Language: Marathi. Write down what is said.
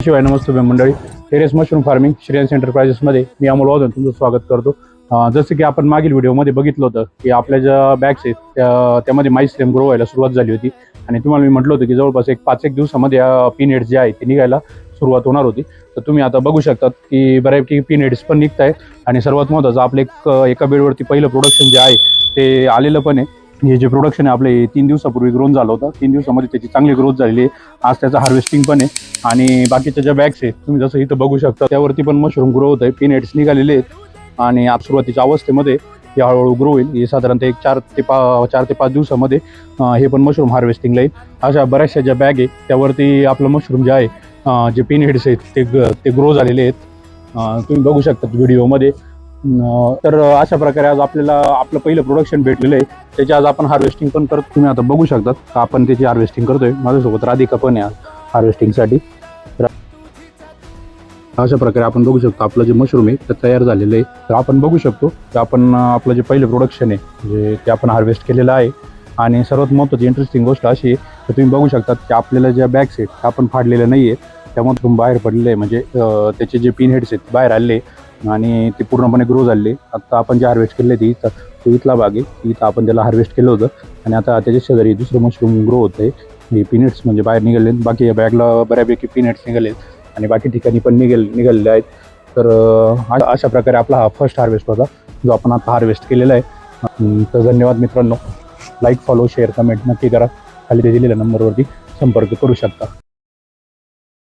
शिवाय नमस्ते मंडळी. टेरेस मशरूम फार्मिंग श्रेयन्स एंटरप्राइजेसमध्ये मी अमोल वादन तुमचं स्वागत करतो. जसं की आपण मागील व्हिडिओमध्ये बघितलं होतं की आपल्या ज्या बॅग्स आहेत त्या त्यामध्ये माईस स्टेम ग्रो व्हायला सुरुवात झाली होती. आणि तुम्हाला मी म्हटलं होतं की जवळपास एक पाच एक दिवसामध्ये पिन जे आहे ते निघायला सुरुवात होणार होती. तर तुम्ही आता बघू शकतात की बऱ्यापैकी पीनेट्स हेड्स पण निघत आहेत आणि सर्वात महत्त्वाचं आपलं एक एका बेडवरती पहिलं प्रोडक्शन जे आहे ते आलेलं पण आहे. हे जे प्रोडक्शन आहे आपले तीन दिवसापूर्वी ग्रोन झालं होतं. तीन दिवसामध्ये त्याची चांगली ग्रोथ झालेली आहे. आज त्याचं हार्वेस्टिंग पण आहे. आणि बाकीच्या ज्या बॅग्स आहेत तुम्ही जसं इथं बघू शकता त्यावरती पण मशरूम ग्रो होत आहे पिनेट्स निघालेले आहेत. आणि आज सुरुवातीच्या अवस्थेमध्ये हे हळूहळू ग्रो होईल. हे साधारणतः एक चार ते पा चार ते पाच दिवसामध्ये हे पण मशरूम हार्वेस्टिंगला येईल. अशा बऱ्याचशा ज्या बॅग आहे त्यावरती आपलं मशरूम जे आहे जे पिन हेड्स आहेत ते ग- ते ग्रो झालेले आहेत. तुम्ही बघू शकता व्हिडिओमध्ये तर अशा प्रकारे आज आपल्याला आपलं पहिलं प्रोडक्शन भेटलेलं आहे. त्याची आज आपण हार्वेस्टिंग पण करतो तुम्ही आता बघू शकतात आपण त्याची हार्वेस्टिंग करतोय. माझ्यासोबत राधिका पण आहे हार्वेस्टिंगसाठी तर अशा प्रकारे आपण बघू शकतो आपलं जे मशरूम आहे ते तयार झालेलं आहे. तर आपण बघू शकतो की आपण आपलं जे पहिलं प्रोडक्शन आहे जे ते आपण हार्वेस्ट केलेलं आहे. आणि सर्वात महत्त्वाची इंटरेस्टिंग गोष्ट अशी आहे तर तुम्ही बघू शकतात की आपल्याला ज्या बॅग्स आहेत त्या आपण फाडलेल्या नाही आहे त्यामुळे तुम्ही बाहेर पडलेलं आहे. म्हणजे त्याचे जे पिन हेड्स आहेत बाहेर आले आणि ते पूर्णपणे ग्रो झाले. आता आपण जे हार्वेस्ट केले ती तो इथला भाग आहे. इथं आपण त्याला हार्वेस्ट केलं होतं. आणि आता त्याच्या शेजारी दुसरं मशरूम ग्रो होतं आहे हे पिनेट्स म्हणजे बाहेर निघाले. बाकी या बॅगला बऱ्यापैकी पिनेट्स निघाले. आणि बाकी ठिकाणी पण निघेल निघालेले आहेत. तर अशा प्रकारे आपला हा फर्स्ट हार्वेस्ट होता जो आपण आता हार्वेस्ट केलेला आहे. तर धन्यवाद मित्रांनो. लाईक फॉलो शेअर कमेंट नक्की करा. खाली ते दिलेल्या नंबरवरती संपर्क करू शकता.